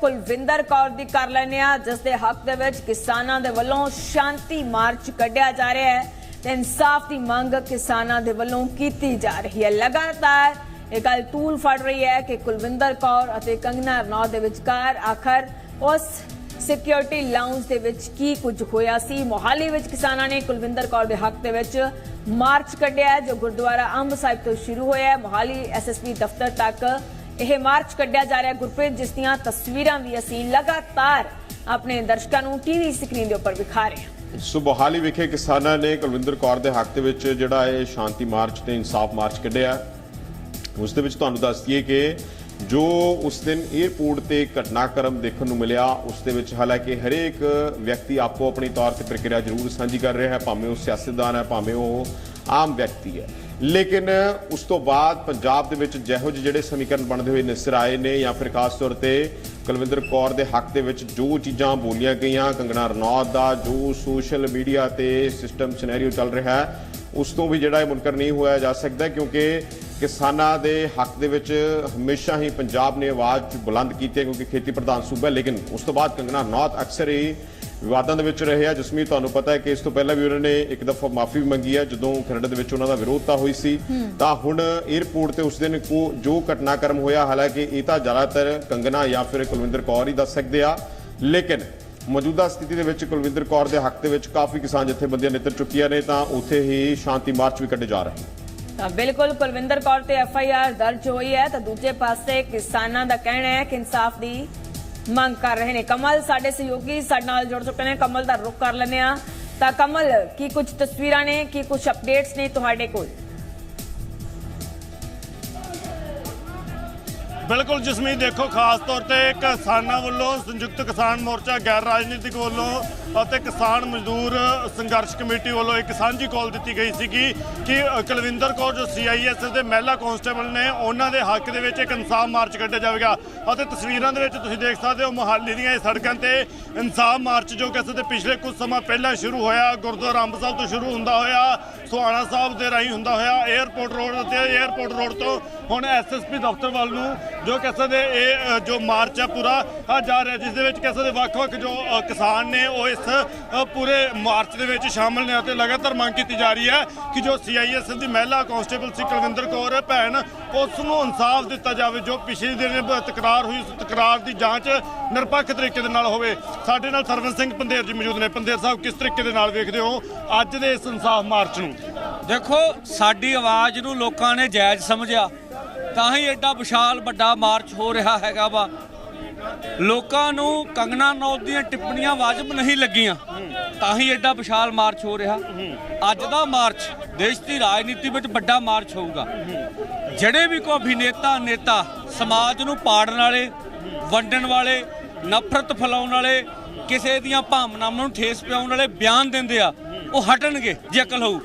ਕੁਲਵਿੰਦਰ ਕੌਰ ਦੀ ਕਰ ਲੈਂਦੇ ਆ ਜਿਸ ਦੇ ਹੱਕ ਦੇ ਵਿੱਚ ਕਿਸਾਨਾਂ ਦੇ ਵੱਲੋਂ ਸ਼ਾਂਤੀ ਮਾਰਚ ਕੱਢਿਆ ਜਾ ਰਿਹਾ ਹੈ ਤੇ ਇਨਸਾਫ ਦੀ ਮੰਗ ਕਿਸਾਨਾਂ ਦੇ ਵੱਲੋਂ ਕੀਤੀ ਜਾ ਰਹੀ ਹੈ। ਲਗਾਤਾਰ ਇਹ ਗੱਲ ਤੂਲ ਫੜ ਰਹੀ ਹੈ ਕਿ ਕੁਲਵਿੰਦਰ ਕੌਰ ਅਤੇ ਕੰਗਨਾ ਰਣੌਤ ਦੇ ਵਿਚਕਾਰ ਆਖਰ ਉਸ ਸਿਕਿਉਰਿਟੀ ਲਾਉਂਜ ਦੇ ਵਿੱਚ ਕੀ ਕੁਝ ਹੋਇਆ ਸੀ? ਮੋਹਾਲੀ ਵਿੱਚ ਕਿਸਾਨਾਂ ਨੇ ਕੁਲਵਿੰਦਰ ਕੌਰ ਦੇ ਹੱਕ ਦੇ ਵਿੱਚ ਮਾਰਚ ਕੱਢਿਆ ਜੋ ਗੁਰਦੁਆਰਾ ਅੰਬ ਸਾਹਿਬ ਤੋਂ ਸ਼ੁਰੂ ਹੋਇਆ ਹੈ। ਮੋਹਾਲੀ ਐਸਐਸਪੀ ਦਫ਼ਤਰ ਤੱਕ ਇਹ ਮਾਰਚ ਕੱਢਿਆ ਜਾ ਰਿਹਾ ਗੁਰਪ੍ਰੀਤ, ਜਿਸ ਦੀਆਂ ਤਸਵੀਰਾਂ ਵੀ ਅਸੀਂ ਲਗਾਤਾਰ ਆਪਣੇ ਦਰਸ਼ਕਾਂ ਨੂੰ ਟੀਵੀ ਸਕਰੀਨ ਦੇ ਉੱਪਰ ਵਿਖਾ ਰਹੇ ਹਾਂ। ਸੋ ਵਿਖੇ ਕਿਸਾਨਾਂ ਨੇ ਕੁਲਵਿੰਦਰ ਕੌਰ ਦੇ ਹੱਕ ਦੇ ਵਿੱਚ ਜਿਹੜਾ ਇਹ ਸ਼ਾਂਤੀ ਮਾਰਚ ਤੇ ਇਨਸਾਫ ਮਾਰਚ ਕੱਢਿਆ। ਉਸ ਦੇ ਵਿੱਚ ਤੁਹਾਨੂੰ ਦੱਸ ਦਈਏ ਕਿ ਜੋ ਉਸ ਦਿਨ 에ਅਰਪੋਰਟ ਤੇ ਘਟਨਾਕ੍ਰਮ ਦੇਖਣ ਨੂੰ ਮਿਲਿਆ, ਉਸ ਦੇ ਵਿੱਚ ਹਾਲਾਂਕਿ ਹਰੇਕ ਵਿਅਕਤੀ ਆਪੋ ਆਪਣੀ ਤੌਰ ਤੇ ਪ੍ਰਕਿਰਿਆ ਜ਼ਰੂਰ ਸਾਂਝੀ ਕਰ ਰਿਹਾ ਹੈ। ਭਾਵੇਂ ਉਹ ਸਿਆਸਤਦਾਨ ਹੈ, ਭਾਵੇਂ ਉਹ ਆਮ ਵਿਅਕਤੀ ਹੈ। ਲੇਕਿਨ ਉਸ ਤੋਂ ਬਾਅਦ ਪੰਜਾਬ ਦੇ ਵਿੱਚ ਜਿਹੋ ਜਿਹੇ ਜਿਹੜੇ ਸਮੀਕਰਨ ਬਣਦੇ ਹੋਏ ਨਜ਼ਰ ਆਏ ਨੇ ਜਾਂ ਫਿਰ ਖਾਸ ਤੌਰ ਤੇ ਕੁਲਵਿੰਦਰ ਕੌਰ ਦੇ ਹੱਕ ਦੇ ਵਿੱਚ ਜੋ ਚੀਜ਼ਾਂ ਬੋਲੀਆਂ ਗਈਆਂ, ਕੰਗਣਾ ਰਣੌਤ ਦਾ, ਜੋ ਸੋਸ਼ਲ ਮੀਡੀਆ ਤੇ ਸਿਸਟਮ ਸਿਨੈਰੀਓ ਚੱਲ ਰਿਹਾ ਹੈ, ਉਸ ਤੋਂ ਵੀ ਜਿਹੜਾ ਇਹ ਮੁਨਕਰ ਨਹੀਂ ਹੋਇਆ ਜਾ ਸਕਦਾ ਕਿਉਂਕਿ ਕਿਸਾਨਾਂ ਦੇ ਹੱਕ ਦੇ ਵਿੱਚ ਹਮੇਸ਼ਾ ਹੀ ਪੰਜਾਬ ਨੇ ਆਵਾਜ਼ ਬੁਲੰਦ ਕੀਤੀ ਹੈ ਕਿਉਂਕਿ ਖੇਤੀ ਪ੍ਰਧਾਨ ਸੂਬਾ ਲੇਕਿਨ ਉਸ ਤੋਂ ਬਾਅਦ ਕੰਗਣਾ ਰਣੌਤ ਅਕਸਰ ਹੀ ਵਿਵਾਦਾਂ ਦੇ ਵਿੱਚ ਰਹੇ ਆ। ਜਸਮੀਤ ਤੁਹਾਨੂੰ ਪਤਾ ਹੈ ਕਿ ਇਸ ਤੋਂ ਪਹਿਲਾਂ ਵੀ ਉਹਨਾਂ ਨੇ ਇੱਕ ਦਫਾ ਮਾਫੀ ਵੀ ਮੰਗੀ ਹੈ ਜਦੋਂ ਕੈਨੇਡਾ ਦੇ ਵਿੱਚ ਉਹਨਾਂ ਦਾ ਵਿਰੋਧਤਾ ਹੋਈ ਸੀ। ਤਾਂ ਹੁਣ 에ਅਰਪੋਰਟ ਤੇ ਉਸ ਦਿਨ ਕੋ ਜੋ ਘਟਨਾਕ੍ਰਮ ਹੋਇਆ ਹਾਲਾਂਕਿ ਇਹ ਤਾਂ ਜ਼ਿਆਦਾਤਰ ਕੰਗਣਾ ਜਾਂ ਫਿਰ ਕੁਲਵਿੰਦਰ ਕੌਰ ਹੀ ਦੱਸ ਸਕਦੇ ਆ। ਲੇਕਿਨ ਮੌਜੂਦਾ ਸਥਿਤੀ ਦੇ ਵਿੱਚ ਕੁਲਵਿੰਦਰ ਕੌਰ ਦੇ ਹੱਕ ਦੇ ਵਿੱਚ ਕਾਫੀ ਕਿਸਾਨ ਜਥੇਬੰਦੀਆਂ ਨਿੱਤਰ ਚੁੱਕੀਆਂ ਨੇ ਤਾਂ ਉੱਥੇ ਹੀ ਸ਼ਾਂਤੀ ਮਾਰਚ ਵੀ ਕੱਢੇ ਜਾ ਰਹੇ ਨੇ। ਤਾਂ ਬਿਲਕੁਲ ਕੁਲਵਿੰਦਰ ਕੌਰ ਤੇ ਐਫ ਆਈ ਆਰ ਦਰਜ ਹੋਈ ਹੈ, ਤਾਂ ਦੂਜੇ ਪਾਸੇ ਕਿਸਾਨਾਂ ਦਾ ਕਹਿਣਾ ਹੈ ਕਿ ਇਨਸਾਫ ਦੀ ਮੰਗ ਕਰ ਰਹੇ ਨੇ। ਕਮਲ, ਸਾਡੇ ਸਹਿਯੋਗੀ ਸਾਡੇ ਨਾਲ ਜੁੜ ਚੁੱਕੇ ਨੇ। ਕਮਲ ਦਾ ਰੁਖ ਕਰ ਲੈਂਦੇ ਆ ਤਾਂ ਕਮਲ, ਕੀ ਕੁਝ ਤਸਵੀਰਾਂ ਨੇ, ਕੀ ਕੁਝ ਅਪਡੇਟਸ ਨੇ ਤੁਹਾਡੇ ਕੋਲ? ਬਿਲਕੁਲ ਜਸਮੀਤ ਦੇਖੋ ਖਾਸ ਤੌਰ ਤੇ ਕਿਸਾਨਾਂ ਵੱਲੋਂ ਸੰਯੁਕਤ ਕਿਸਾਨ ਮੋਰਚਾ ਗੈਰ ਰਾਜਨੀਤਿਕ ਵੱਲੋਂ ਅਤੇ ਕਿਸਾਨ ਮਜ਼ਦੂਰ ਸੰਘਰਸ਼ ਕਮੇਟੀ ਵੱਲੋਂ ਇੱਕ ਸਾਂਝੀ ਕਾਲ ਦਿੱਤੀ ਗਈ ਸੀਗੀ ਕਿ ਅ, ਕੁਲਵਿੰਦਰ ਕੌਰ ਜੋ ਸੀਆਈਐਸ ਦੇ ਮਹਿਲਾ ਕਾਂਸਟੇਬਲ ਨੇ ਉਹਨਾਂ ਦੇ ਹੱਕ ਦੇ ਵਿੱਚ ਇੱਕ ਇਨਸਾਫ ਮਾਰਚ ਕੱਢਿਆ ਜਾਵੇਗਾ। ਅਤੇ ਤਸਵੀਰਾਂ ਦੇ ਵਿੱਚ ਤੁਸੀਂ ਦੇਖ ਸਕਦੇ ਹੋ ਮੁਹਾਲੀ ਦੀਆਂ ਇਹ ਸੜਕਾਂ ਤੇ ਇਨਸਾਫ ਮਾਰਚ ਜੋ ਕਿ ਅਸਲ ਪਿਛਲੇ ਕੁਝ ਸਮਾਂ ਪਹਿਲਾਂ ਸ਼ੁਰੂ ਹੋਇਆ ਗੁਰਦੁਆਰਾ ਅੰਬ ਸਾਹਿਬ ਤੋਂ ਸ਼ੁਰੂ ਹੁੰਦਾ ਹੋਇਆ ਸੁਹਾਣਾ ਸਾਹਿਬ ਦੇ ਰਾਹੀਂ ਹੁੰਦਾ ਹੋਇਆ 에ਅਰਪੋਰਟ ਰੋਡ ਅਤੇ 에ਅਰਪੋਰਟ ਰੋਡ ਤੋਂ ਹੁਣ ਐਸਐਸਪੀ ਦਫ਼ਤਰ ਵੱਲ ਨੂੰ ਜੋ ਕਿ ਅਸਲ ਦੇ ਇਹ ਜੋ ਮਾਰਚ ਹੈ ਪੂਰਾ ਜਾ ਰਿਹਾ ਜਿਸ ਦੇ ਵਿੱਚ ਕਿ ਅਸਲ ਦੇ ਵੱਖ-ਵੱਖ ਜੋ ਕਿਸਾਨ ਨੇ ਉਹ ਇਸ ਪੂਰੇ ਮਾਰਚ ਦੇ ਵਿੱਚ ਸ਼ਾਮਲ ਨੇ ਅਤੇ ਲਗਾਤਾਰ ਮੰਗ ਕੀਤੀ ਜਾ ਰਹੀ ਹੈ ਕਿ ਜੋ ਸੀਆਈਐਸ ਦੀ ਮਹਿਲਾ ਕਾਂਸਟੇਬਲ ਸੀ ਕੁਲਵਿੰਦਰ ਕੌਰ, ਭੈਣ, ਉਸ ਨੂੰ ਇਨਸਾਫ ਦਿੱਤਾ ਜਾਵੇ, ਜੋ ਪਿਛਲੇ ਦਿਨ ਤਕਰਾਰ ਹੋਈ, ਉਸ ਤਕਰਾਰ ਦੀ ਜਾਂਚ ਨਿਰਪੱਖ ਤਰੀਕੇ ਦੇ ਨਾਲ ਹੋਵੇ। ਸਾਡੇ ਨਾਲ ਸਰਵਨ ਸਿੰਘ ਪੰਦੇਰ ਜੀ ਮੌਜੂਦ ਨੇ। ਪੰਦੇਰ ਸਾਹਿਬ, ਕਿਸ ਤਰੀਕੇ ਦੇ ਨਾਲ ਵੇਖਦੇ ਹੋ ਅੱਜ ਦੇ ਇਸ ਇਨਸਾਫ ਮਾਰਚ ਨੂੰ? ਦੇਖੋ, ਸਾਡੀ ਆਵਾਜ਼ ਨੂੰ ਲੋਕਾਂ ਨੇ ਜਾਇਜ਼ ਸਮਝਿਆ। ਤਾਂ ਹੀ ਐਡਾ ਵਿਸ਼ਾਲ ਵੱਡਾ ਮਾਰਚ ਹੋ ਰਿਹਾ ਹੈਗਾ ਵਾ। ਲੋਕਾਂ ਨੂੰ ਕੰਗਨਾ ਨੌਤ ਦੀਆਂ ਟਿੱਪਣੀਆਂ ਵਾਜਬ ਨਹੀਂ ਲੱਗੀਆਂ, ਤਾਂ ਹੀ ਐਡਾ ਵਿਸ਼ਾਲ ਮਾਰਚ ਹੋ ਰਿਹਾ। ਅੱਜ ਦਾ ਮਾਰਚ ਦੇਸ਼ ਦੀ ਰਾਜਨੀਤੀ ਵਿੱਚ ਵੱਡਾ ਮਾਰਚ ਹੋਊਗਾ। ਜਿਹੜੇ ਵੀ ਕੋਈ ਅਭਿਨੇਤਾ, ਨੇਤਾ ਸਮਾਜ ਨੂੰ ਪਾੜਨ ਵਾਲੇ, ਵੰਡਣ ਵਾਲੇ, ਨਫ਼ਰਤ ਫੈਲਾਉਣ ਵਾਲੇ, ਕਿਸੇ ਦੀਆਂ ਭਾਵਨਾਵਾਂ ਨੂੰ ਠੇਸ ਪਿਆਉਣ ਵਾਲੇ ਬਿਆਨ ਦਿੰਦੇ ਆ, ਉਹ ਹਟਣਗੇ ਜੇ ਅਕਲ ਹੋਊ।